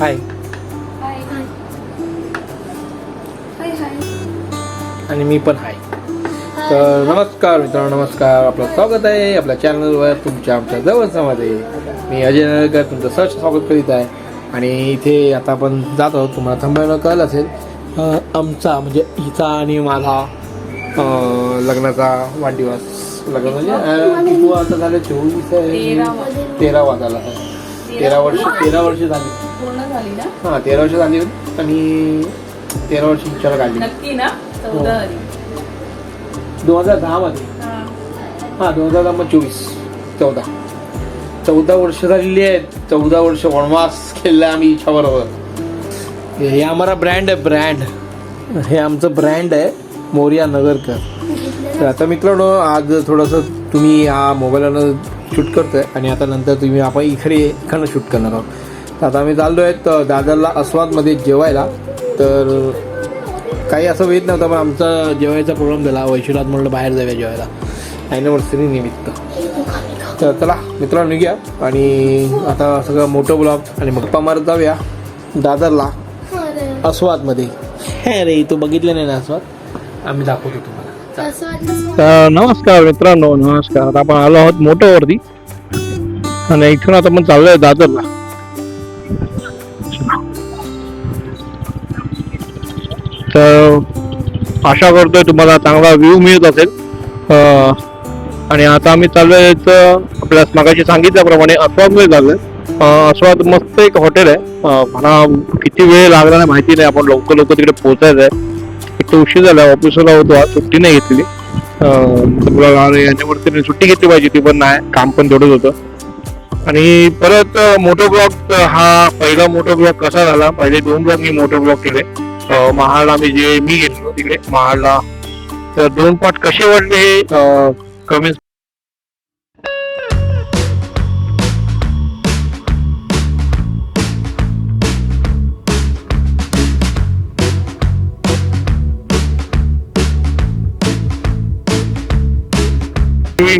हाय हाय हाय हाय आणि मी पण हाय तर नमस्कार मित्रांनो नमस्कार. आपलं स्वागत आहे आपल्या चॅनलवर तुमच्या आमच्या जवळच्यामध्ये. मी अजय नरकर तुमचं सहर्ष स्वागत करीत आहे. आणि इथे आता आपण जात आहोत. तुम्हाला थांबायला कळलं असेल. आमचा म्हणजे हिचा आणि माझा लग्नाचा वाढदिवस. लग्न म्हणजे आता झाले? चोवीस. तेरा वाजायला तेरा वर्ष तेरा वर्ष झाली. झाली ना? हां तेरा वर्ष झाली आणि तेरा वर्ष विचार काढली. नक्की ना? चौदा झाली दोन हजार दहामध्ये हा. हां दोन हजार दहा चोवीस चौदा. चौदा वर्ष झालेली आहेत. चौदा वर्ष वनवास खेळला आम्ही इच्छा बरोबर हे आम्हाला ब्रँड आहे ब्रँड हे आमचं ब्रँड आहे मोरिया नगरकर. तर आता मित्रांनो आज थोडंसं तुम्ही हा मोबाईलनं शूट करतोय आणि आता नंतर तुम्ही आपण इकडे इकडनं शूट करणार आहोत. आता आम्ही चाललो आहेत दादरला अस्वादमध्ये जेवायला. तर काही असं वेळ नव्हतं पण आमचा जेवायचा प्रोग्राम झाला. वैशिरात म्हणलं बाहेर जाऊया जेवायला. ॲनिव्हर्सरी निमित्त. तर चला मित्रांनो निघ्या. आणि आता सगळं मोठं ब्लॉग आणि गप्पा मारत जाऊया दादरला अस्वादमध्ये हे रे तू बघितलं नाही ना अस्वाद आम्ही दाखवतो तुम्हाला. नमस्कार मित्रांनो नमस्कार. आता आपण आलो आहोत मोटोवरती आणि इथून आता आपण चाललोय दादरला. तर आशा करतोय तुम्हाला चांगला व्ह्यू मिळत असेल. आणि आता आम्ही चालू आहे तर आपल्या मागाशी सांगितल्याप्रमाणे अस्वादमध्ये चाललो आहे अस्वाद मस्त एक हॉटेल आहे. मला किती वेळ लागला नाही माहिती नाही. आपण लवकर लवकर तिकडे पोहोचायचं आहे एक तर उशीर झाला ऑफिसला होतो आज सुट्टी नाही घेतली यांच्यावरती सुट्टी घेतली पाहिजे ती पण नाही काम पण थोडंच होतं. आणि परत मोटो ब्लॉग हा पहिला मोटो ब्लॉग कसा झाला? पहिले दोन ब्लॉग मी मोटो ब्लॉग केले. महाडला मी जे मी गेलो तिकडे महाडला. तर दोन पार्ट कसे वाटले हे कमेंट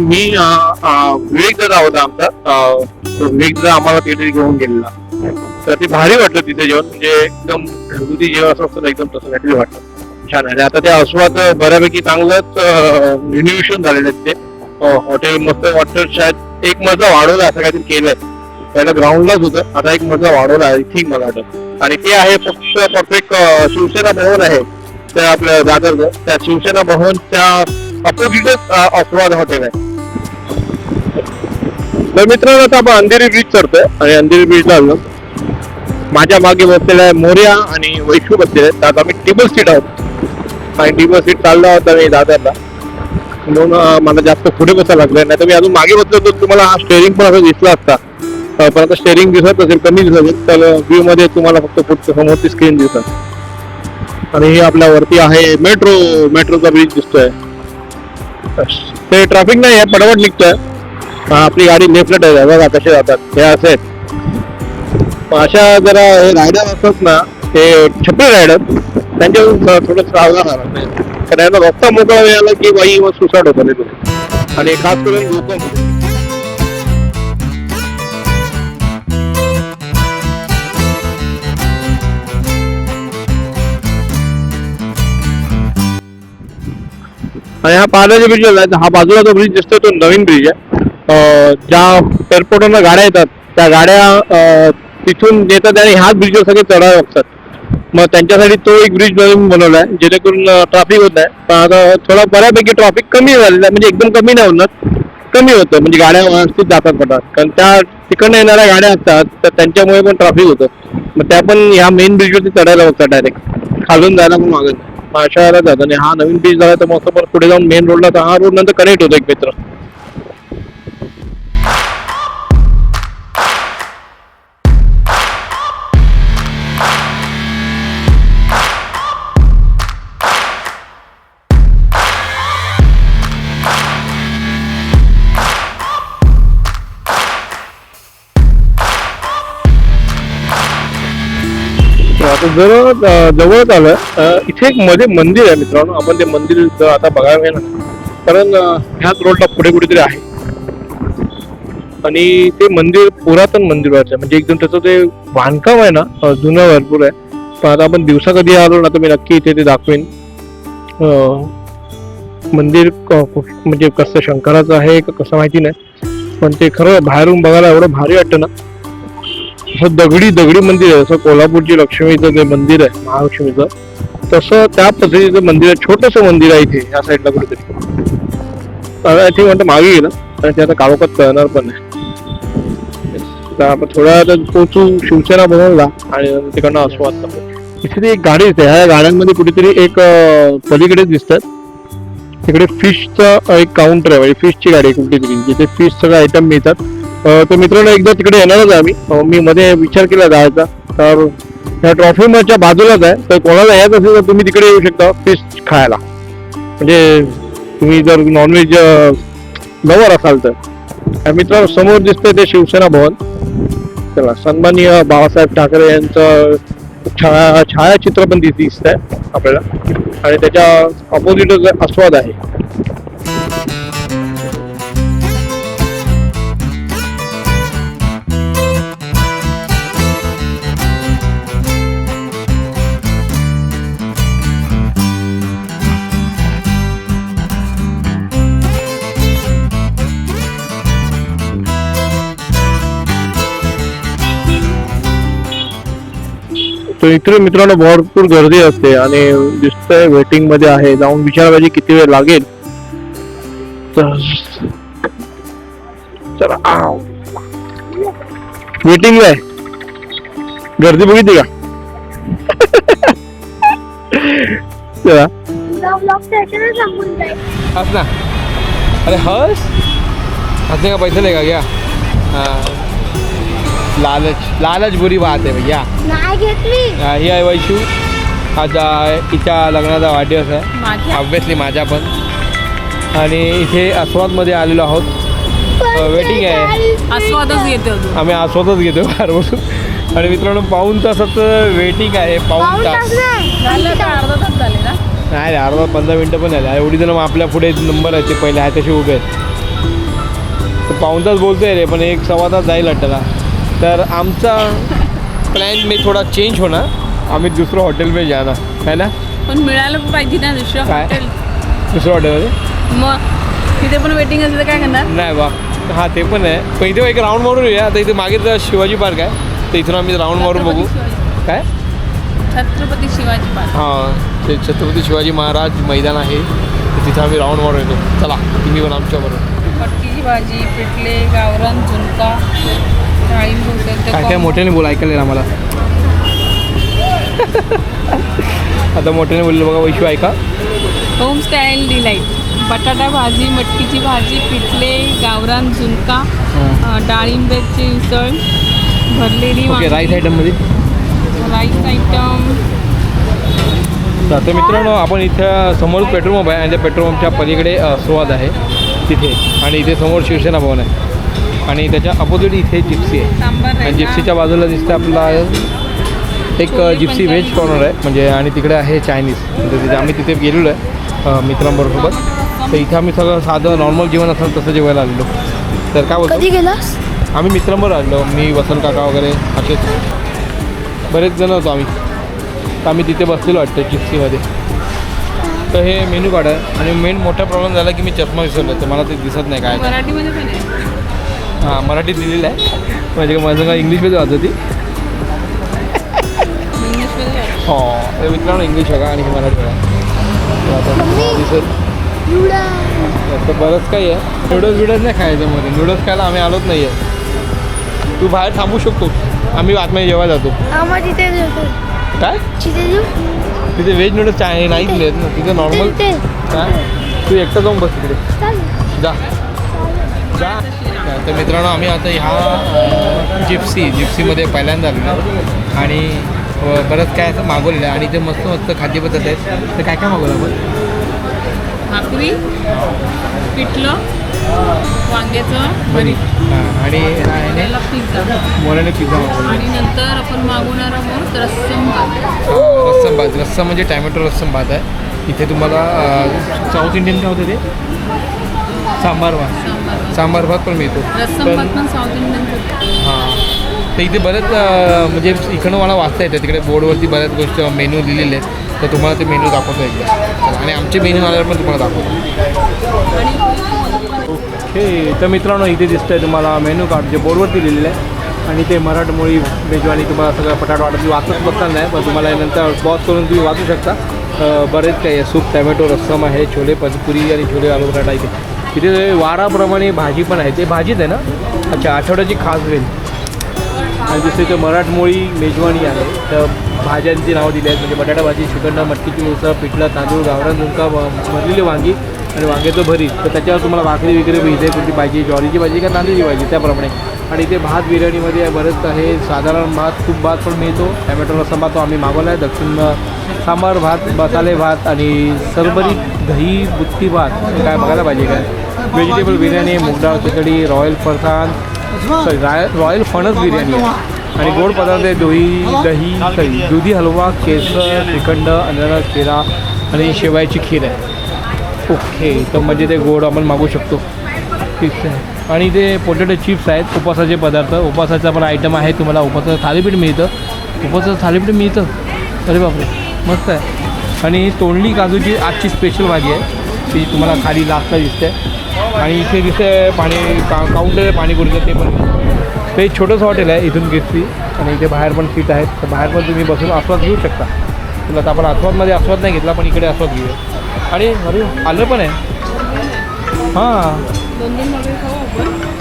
मी विवेक दादा होता आमचा. विवेक दादा आम्हाला तिथे घेऊन गेलेला. तर ते भारी वाटलं तिथे जेवण म्हणजे एकदम घरगुती जेवण असं असतं एकदम तसं काहीतरी वाटलं. छान आहे. आणि आता त्या अस्वाद बऱ्यापैकी चांगलंच रिन्युएशन झालेलं आहे तिथे. हॉटेल मस्त वाटतं शायद एक मजला वाढवला असं काहीतरी केलंय. पहिला ग्राउंडलाच होतं. आता एक मजला वाढवला आहे ठीक मला वाटत. आणि ते आहे फक्त परफेक्ट एक शिवसेना भवन आहे. त्या आपल्या दादरचं त्या शिवसेना भवनच्या अपोजिटच अस्वाद हॉटेल आहे. तर मित्रांनो आता आपण अंधेरी ब्रिज चढतोय आणि अंधेरी ब्रिजला आलो. माझ्या मागे बसलेला आहे मोर्या आणि वैशू बसलेले आहेत. आता आम्ही टेबल सीट आहोत. आणि टेबल सीट चाललो आहोत आम्ही दादरला म्हणून मला जास्त पुढे बसायला लागलं नाही तर मी अजून मागे बसलो तर तुम्हाला हा स्टेअरिंग पण असं दिसला असता. पण आता स्टेअरिंग दिसत असेल कमी दिसत असेल तर व्ह्यू मध्ये तुम्हाला फक्त पुढचं समोरची स्क्रीन दिसत. आणि हे आपल्या वरती आहे मेट्रो मेट्रोचा ब्रिज दिसतोय. ते ट्रॅफिक नाही आहे पटापट निघतोय. आपली गाडी लेफ्टला आहे. बघा कसे जातात. हे असे. अशा जरा हे रायडर असतात ना ते छपरी रायडर त्यांच्या थोडं सावधान कारण यांना रस्ता मोकळा मिळाला की बाई मग सुसाट होतं नाही आणि खास करून लोक. आणि हा पाण्याचा ब्रिज आहे हा बाजूला जो ब्रिज दिसतोय तो नवीन ब्रिज आहे. ज्या एअरपोर्टवरनं गाड्या येतात त्या गाड्या तिथून येतात आणि ह्याच ब्रिजवर सगळे चढावे लागतात मग त्यांच्यासाठी तो एक ब्रिज नवीन बनवला आहे जेणेकरून ट्रॅफिक होत आहे पण आता थोडा बऱ्यापैकी ट्रॅफिक कमी झालेलं आहे म्हणजे एकदम कमी नाही होणार कमी होतं. म्हणजे गाड्या व्यवस्थित जातात पटात कारण त्या तिकडनं येणाऱ्या गाड्या असतात तर त्यांच्यामुळे पण ट्रॅफिक होतं. मग त्या पण ह्या मेन ब्रिजवरती चढायला बघतात डायरेक्ट खालून जायला पण मागत मग अशा वेळेला जातात. आणि हा नवीन ब्रिज झाला तर मग पण पुढे जाऊन मेन रोडला तर हा रोड नंतर कनेक्ट होतो एक मित्र. तर जवळ जवळच आलं इथे एक मध्ये मंदिर आहे मित्रांनो. आपण ते मंदिर ज- आता बघायला ना कारण ह्याच रोडला पुढे कुठेतरी आहे. आणि ते मंदिर पुरातन मंदिर वाटतं म्हणजे एकदम त्याचं ते बांधकाम आहे ना जुनं भरपूर आहे. पण आता आपण दिवसा कधी आलो ना तर मी नक्की इथे ते दाखवेन. मंदिर क- म्हणजे कसं शंकराचं आहे का कसं माहिती नाही. पण ते खरं बाहेरून बघायला एवढं भारी वाटतं ना. असं दगडी दगडी मंदिर आहे. जसं कोल्हापूरची लक्ष्मीचं जे मंदिर आहे महालक्ष्मीचं तसं त्या पद्धतीचं मंदिर आहे. छोटंसं मंदिर आहे इथे या साईडला कुठेतरी. आय थिंक म्हणतं मागे गेलं. आणि ते आता काळोखात कळणार पण नाही. तर आपण थोड्या वेळात शिवसेना बनवला आणि तिकडनं आस्वाद दाखवू. इथे ती एक गाडी येते. ह्या गाड्यांमध्ये कुठेतरी एक पलीकडेच पलीकडे दिसतात. तिकडे फिशचा एक काउंटर आहे. म्हणजे फिशची गाडी आहे कुठेतरी. जिथे फिश सगळे आयटम मिळतात. तर मित्रांनो एकदा तिकडे येणारच आम्ही. मी मध्ये विचार केला जायचा. तर ह्या ट्रॉफी मॅचच्या बाजूलाच आहे. तर कोणाला यायचं असेल तर तुम्ही तिकडे येऊ शकता फिश खायला. म्हणजे तुम्ही जर नॉनव्हेज लवर असाल तर. मित्रांनो समोर दिसतंय ते शिवसेना भवन. चला सन्माननीय बाळासाहेब ठाकरे यांचं छाया छायाचित्र पण दिसत आहे आपल्याला. आणि त्याच्या ऑपोजिटच आस्वाद आहे. तर इकडे मित्रांनो भरपूर गर्दी असते आणि दिसतंय वेटिंगमध्ये आहे. जाऊन विचार पाहिजे किती वेळ लागेल. तर चला वेटिंग आहे. गर्दी बघितली का? हस ना. अरे हस हसने का पैसा लेगा क्या हाँ. लालच लालच बुरी बात है भैया. नाही घेतली. हा, ही आहे वैशू. आज अं, हिच्या लग्नाचा वाढदिवस आहे. माझ्या? ऑब्विसली माझा पण. आणि इथे आस्वादमध्ये आलेलो आहोत. वेटिंग आहे. आस्वादच घेते आम्ही आस्वादच घेतो बाहेर बसून आणि मित्रांनो पाऊन तासाचं वेटिंग आहे. पाऊन तास. नाही. झालं का अर्धा तास झाले ना? नाही रे, अर्धा पंधरा मिनटं पण झाले. एवढी जण मग आपल्या पुढे नंबर आहे ते पहिले आहे तसे उभे आहेत. पाऊण तास बोलतोय रे पण एक सव्वा तास जाईल वाटतं तर आमचा प्लॅन मी थोडा चेंज होणार. आम्ही दुसरं हॉटेल पे जाणार है ना? पण मिळालं पाहिजे ना दुसरं काय? हॉटेल दुसरं हॉटेलमध्ये मग तिथे पण वेटिंग असेल तर काय करणार? नाही बा हां ते पण आहे. पण इथे एक राऊंड मारून येऊया. आता इथे मागे तर शिवाजी पार्क आहे. तर इथून आम्ही राऊंड मारून बघू. काय? छत्रपती शिवाजी पार्क हां ते छत्रपती शिवाजी महाराज मैदान आहे. तर तिथं आम्ही राऊंड मारून येतो. चला तुम्ही पण आमच्याबरोबर. मटकीची भाजी पिठले गावरान झुणका. डाळिंब काय काय मोठ्याने बोल ऐकायला येईल आम्हाला. आता मोठ्याने बोलले बघा वैशू ऐका. होम स्टाईल डिलाईट बटाटा भाजी मटकीची भाजी पिठले गावरान झुणका डाळिंबाची उसळ भरलेली ओके राईस आयटममध्ये राईस आयटम तर आता मित्रांनो आपण इथं समोर पेट्रोल पंप आहे आणि त्या पेट्रोल पंपच्या पलीकडे स्वाद आहे तिथे. आणि इथे समोर शिवसेना भवन आहे. आणि त्याच्या अपोजिट इथे जिप्सी आहे. आणि. जिप्सीच्या बाजूला दिसतं आपला एक जिप्सी व्हेज. कॉर्नर आहे. म्हणजे आणि तिकडे आहे चायनीज म्हणजे तिथे आम्ही तिथे गेलेलो आहे मित्रांबरोबर. तर इथे आम्ही सगळं साधं नॉर्मल जेवण असं तसं जेवायला आलेलो. तर काय बोलतो? गेलास? आम्ही मित्रांबरोबर आलो मी वसंत काका वगैरे असेच. बरेच जण होतो आम्ही. तर आम्ही तिथे बसलेलो वाटतं जिप्सीमध्ये तर हे मेनू कार्ड आहे. आणि मेन मोठा प्रॉब्लेम झाला की मी चष्मा विसरलो तर मला ते दिसत नाही काय. मराठीमध्ये हां मराठीत दिलेलं आहे. म्हणजे माझं काय इंग्लिशमध्ये वाजत होती आहे. हो हे मित्रांनो इंग्लिश बघा आणि हे मराठी बघा. तर आता तर बरंच काही आहे. नूडल्स बिडल्स नाही खायचं मध्ये. नूडल्स खायला आम्ही आलोच नाही आहे तू बाहेर थांबू शकतो. आम्ही आतमध्ये जेवायला जातो. काय? तिथे व्हेज नूडल्स चाय नाहीच मिळत ना. तिथे नॉर्मल काय? तू एकटा जाऊन बस तिकडे. जा. जा. तर मित्रांनो आम्ही आता ह्या जिप्सी जिप्सीमध्ये पहिल्यांदा आलो आणि बरंच काय असं मागवलेलं आहे. आणि ते मस्त मस्त खाद्यपदार्थ आहेत तर काय काय मागवलं आपण? भाकरी पिठलं वांग्याचं हां आणि पिझ्झा मागवला आणि नंतर आपण मागवणार आहोत रस्सम भात. रस्सम भात. रस्सम म्हणजे टॅमॅटो रस्सम भात आहे. इथे तुम्हाला साऊथ इंडियन काय होतं ते? सांबार भात. सांबार भात पण मिळतो. रस्सम पण- हां. तर इथे बरेच म्हणजे इकडनं मला वाचता येतं तिकडे बोर्डवरती बऱ्याच गोष्टी मेनू दिलेले आहेत. तर तुम्हाला ते मेनू दाखवतो एकदा. आणि आमचे मेनू आल्यावर पण तुम्हाला दाखवतो. ओके तर मित्रांनो इथे दिसतंय तुम्हाला मेनू कार्ड जे बोर्डवरती लिहिलेलं आहे. आणि ते मराठमोळी मेजवानी तुम्हाला सगळं पटाट वाटत. मी वाचत बसणार नाही पण तुम्हाला नंतर बॉस करून तुम्ही वाचू शकता. बरेच काही आहे. सूप टॅमॅटो रस्सम आहे छोले पचपुरी आणि छोले आलू पराठा इथे. तिथे वाराप्रमाणे भाजी पण आहे. ते भाजीच आहे ना? अच्छा आठवड्याची खास वेल. आणि दुसरी ते मराठमोळी मेजवानी आहे. तर भाज्यांची नावं दिली आहेत. म्हणजे बटाटा भाजी श्रीखंड मटकीची उसळ पिठलं तांदूळ गावरा झुणका भरलेली वांगी आणि वांग्याचं भरीत. तर त्याच्यावर तुम्हाला भाकरी वगैरे इथे कोणती पाहिजे? ज्वारीची भाजी का तांदूळची भाजी त्याप्रमाणे. आणि इथे भात बिर्याणीमध्ये बरंच आहे. साधारण भात खूप भात पण मिळतो. टॅमॅटो रस्सा भात तो आम्ही मागवला आहे दक्षिण सांबार भात मसाले भात आणि सरबरीत दही बुत्ती भात. काय बघायला पाहिजे काय? व्हेजिटेबल बिर्याणी मुगडाळ खिचडी रॉयल फरसाण सॉरी राय रॉयल फणस बिर्याणी आहे आणि गोड पदार्थ आहे दही दही सॉरी दुधी हलवा केसर श्रीखंड अननस केरा आणि शेवायची खीर आहे ओके तर म्हणजे ते गोड आपण मागू शकतो ठीक आहे आणि ते पोटॅटो चिप्स आहेत उपवासाचे पदार्थ उपवासाचा पण आयटम आहे तुम्हाला उपवासाचं थालीपीठ मिळतं उपवासाचं थालीपीठ मिळतं अरे बापरे मस्त आहे आणि तोंडली काजूची आजची स्पेशल भाजी आहे ती तुम्हाला खाली लास्टला दिसते आणि इथे दिसते पाणी का काउंटर पाणीपुरीचं ते पण ते एक छोटंसं हॉटेल आहे इथून घेतली आणि इथे बाहेर पण सीट आहेत. तर बाहेर पण तुम्ही बसून आस्वाद घेऊ शकता. तुला आपण आस्वादमध्ये आस्वाद नाही घेतला पण इकडे आस्वाद घेऊया. आणि अरे आलं पण आहे. हां.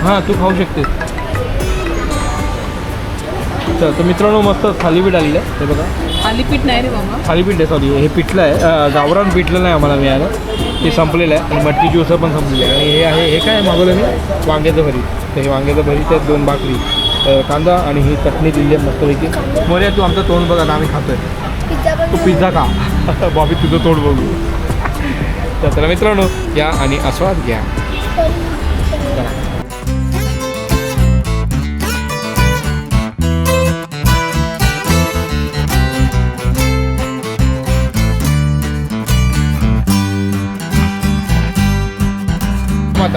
हां तू खाऊ शकतेस. चल तर मित्रांनो मस्त थालीपीठ आलेलं आहे. हे बघा. थालीपीठ नाही रे बाबा. थालीपीठ आहे सॉरी हे पिठलं आहे. गावरान पिठलं नाही आम्हाला मिळालं. ते संपलेलं आहे आणि मटकीची उसळ पण संपलेली आहे. आणि हे आहे हे काय मागवलं मी? वांग्याचं भरीत तर हे वांग्याचं भरीत आहे दोन भाकरी कांदा आणि ही चटणी दिली आहे मस्तपैकी. मोर्या तू आमचं तोंड बघा आता आम्ही खातोय. तू पिझ्झा खा. बॉबी तुझं तोंड बघू. तर मित्रांनो या आणि आस्वाद घ्या.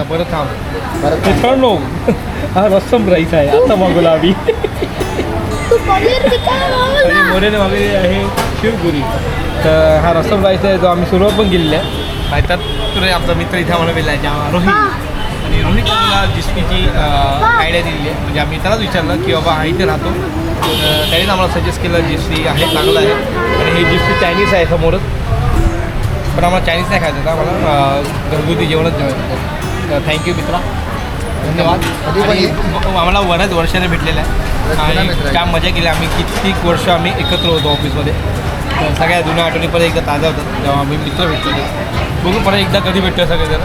आता परत थांब. मित्रांनो हा रस्सम राईस आहे. आता मागवला आम्ही आणि ना. मोरेने मागवलेली आहे शिवपुरी. तर हा रस्सम राईस आहे जो आम्ही सुरुवात पण केलेली आहे. त्यात तुला आमचा मित्र इथे आम्हाला मिळला आहे ज्या रोहित आणि रोहित मला जिस्पीची आयडिया दिलेली आहे. म्हणजे आम्ही त्यालाच विचारलं की बाबा हा इथे राहतो. तर त्यानेच आम्हाला सजेस्ट केलं जिस्पी आहे चांगलं आहे. आणि हे जिस्पी चायनीज आहे समोरच. पण आम्हाला चायनीज नाही खायचं होतं आम्हाला घरगुती जेवणच जेवायचं थँक्यू मित्रा. धन्यवाद. आम्हाला बऱ्याच वर्षाने भेटलेलं आहे. आणि काय मजा केली. आम्ही कित्येक वर्ष आम्ही एकत्र होतो ऑफिसमध्ये तर सगळ्या जुन्या आठवणी परत एकदा ताज्या होतात जेव्हा आम्ही मित्र भेटतो. बघू परत एकदा कधी भेटतो सगळेजण.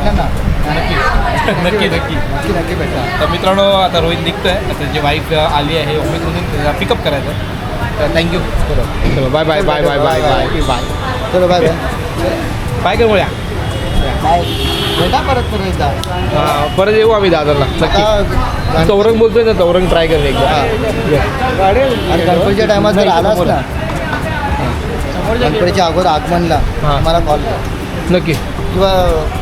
नक्की. नक्की तर मित्रांनो आता रोहित निघतोय. आता त्याची वाईफ आली आहे ऑफिसमधून पिकअप करायचं तर थँक्यू चलो. Bye bye bye bye bye bye bye चलो बाय बाय बाय कर भेटा परत परत एकदा. हा, परत येऊ आम्ही दादरला नक्की. आता बोलतोय ना चौरंग ट्राय कर एकदा. आणि गणपतीच्या टायमात जर आलास ना गणपतीच्या अगोदर आगमनला हा. मला कॉल कर नक्की. किंवा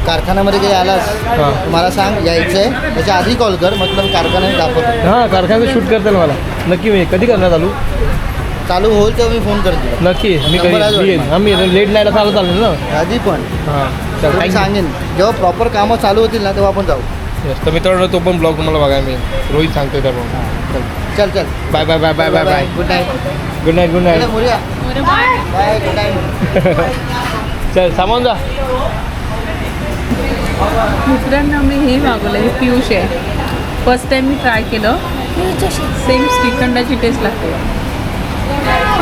कारखान्यामध्ये काही आलास हां. तर मला सांग यायचं आहे त्याच्या आधी कॉल कर म्हटलं मी कारखान्यात दाखवतो. हां कारखान्याचं शूट करता येईल मला. नक्की मी कधी करणार चालू? चालू होईल तेव्हा मी फोन करते. नक्की मी नंबर आज कधी येईन. हां मी लेट नाईट चालू चालेल ना. आधी पण. हां. मी सांगेन. जेव्हा प्रॉपर कामं चालू होतील ना तेव्हा आपण जाऊ. येस तर मित्रांनो तो पण ब्लॉग तुम्हाला बघायला मिळेल. रोहित सांगतोय त्याप्रमाणे चल. चल bye bye bye bye bye bye good night good night good night bye good night चल सामान जा. मित्रांना मी हे मागवलं हे पियुष आहे. फर्स्ट टाइम मी ट्राय केलं. सेम श्रीखंडाची टेस्ट लागते.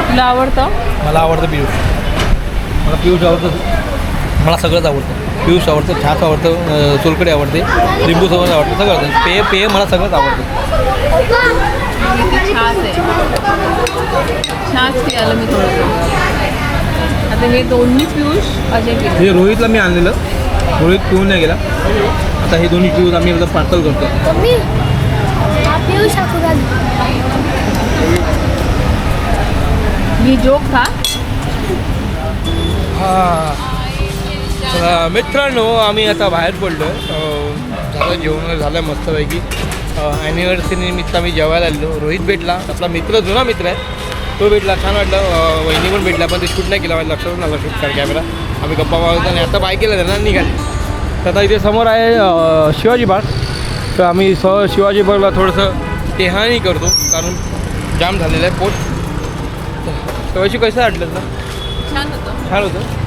तुला आवडतं? मला आवडतं पियुष. मला पियुष आवडतं. मला सगळंच आवडतं. पियुष आवडतं छास आवडतं सोलकडी आवडते लिंबू सगळं आवडतं सगळं आवडतं. पेय पेय मला सगळंच आवडतं. छास आहे. छास पियालं मी थोडंसं आता हे दोन्ही पियुष अजय हे रोहितला मी आणलेलं. रोहित पिऊन नाही गेला. आता हे दोन्ही पिऊन आम्ही एकदा पार्सल करतो. हा का मी जोक खा. हा. मित्रांनो आम्ही आता बाहेर पडलो झालं जेवण झालं मस्तपैकी. ॲनिव्हर्सरी निमित्त आम्ही जेवायला आलेलो. रोहित भेटला. आपला मित्र जुना मित्र आहे. तो भेटला. छान वाटलं. वहिनी पण भेटला पण ते शूट नाही केलं. माझ्या लक्षात नव्हतं शूट कर कॅमेरा आम्ही गप्पा मारत आणि आता बाय केलं त्यांना निघाले. तर आता इथे समोर आहे शिवाजी बाग. तर आम्ही स शिवाजी बागला थोडंसं टेहाणी करतो कारण जाम झालेलं आहे पोट. शिवाजी कसं वाटलं तुला? छान होतं. छान होतं?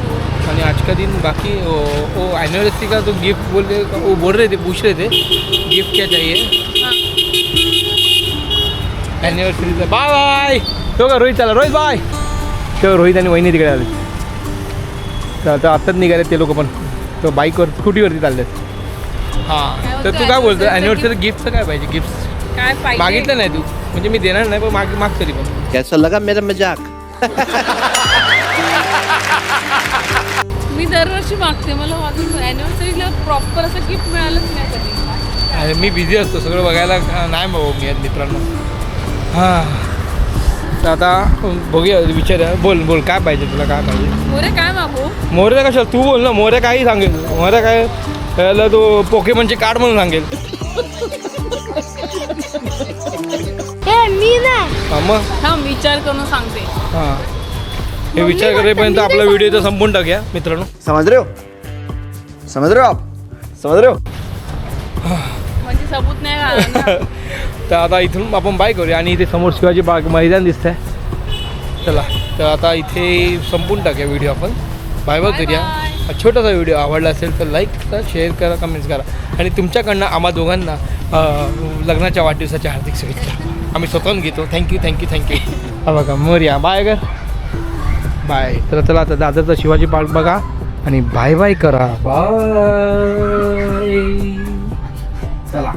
आणि आज का दिन बाकी ओ, ओ एनिवर्सरी का तो गिफ्ट बोल रहे वो बोल रहे थे पूछ रहे थे गिफ्ट क्या चाहिए ॲनिव्हर्सरीचं बाय बाय तो का रोहित चला रोहित बाय तो रोहित आणि वहिनी तिकडे आले तर आता आत्ताच निघाले ते लोक पण तो बाईकवर स्कूटीवरती चालले हां तर तू काय बोलतो ॲनिव्हर्सरी गिफ्टचं काय पाहिजे गिफ्ट काय पाहिजे मागितलं नाही तू म्हणजे मी देणार नाही पण माग माग तरी पण कैसा लगा मेरा मजाक दरवर्षी मागते. मला अजून ॲनिव्हर्सरीला प्रॉपर असं गिफ्ट मिळालंच नाही कधी. अरे मी बिझी असतो. सगळं बघायला नाही भाऊ मी मित्रांनो. हां. तर आता बघूया विचार बोल बोल काय पाहिजे तुला काय पाहिजे? मोरे काय मागू? मोरे कशाला? तू बोल ना मोरे काही सांगेल. मोरे काय त्याला तो पोकेमनचे कार्ड म्हणून सांगेल. मी नाही मग? थांब विचार करून सांगते. हां. हे विचार करेपर्यंत आपला व्हिडिओ इथं संपून टाकूया मित्रांनो. समझ रहे हो? समझ रहे हो आप? समझ रहे हो? म्हणजे सबूत नाही राहणार ना. तर आता इथून आपण बाय करूया आणि इथे समोर शिवाजी बाग मैदान दिसत आहे चला तर आता इथे संपून टाकूया व्हिडिओ आपण. बाय बाय Bye करूया bye. हा छोटासा व्हिडिओ आवडला असेल तर लाईक करा शेअर करा कमेंट्स करा. आणि तुमच्याकडनं आम्हा दोघांना अं, लग्नाच्या वाढदिवसाच्या हार्दिक शुभेच्छा. आम्ही स्वतःहून घेतो. थँक्यू थँक्यू थँक्यू हा बघा मोर्या. बाय कर बाय. तर चला आता दादरचा शिवाजी पार्क बघा आणि बाय बाय करा. बाय. चला.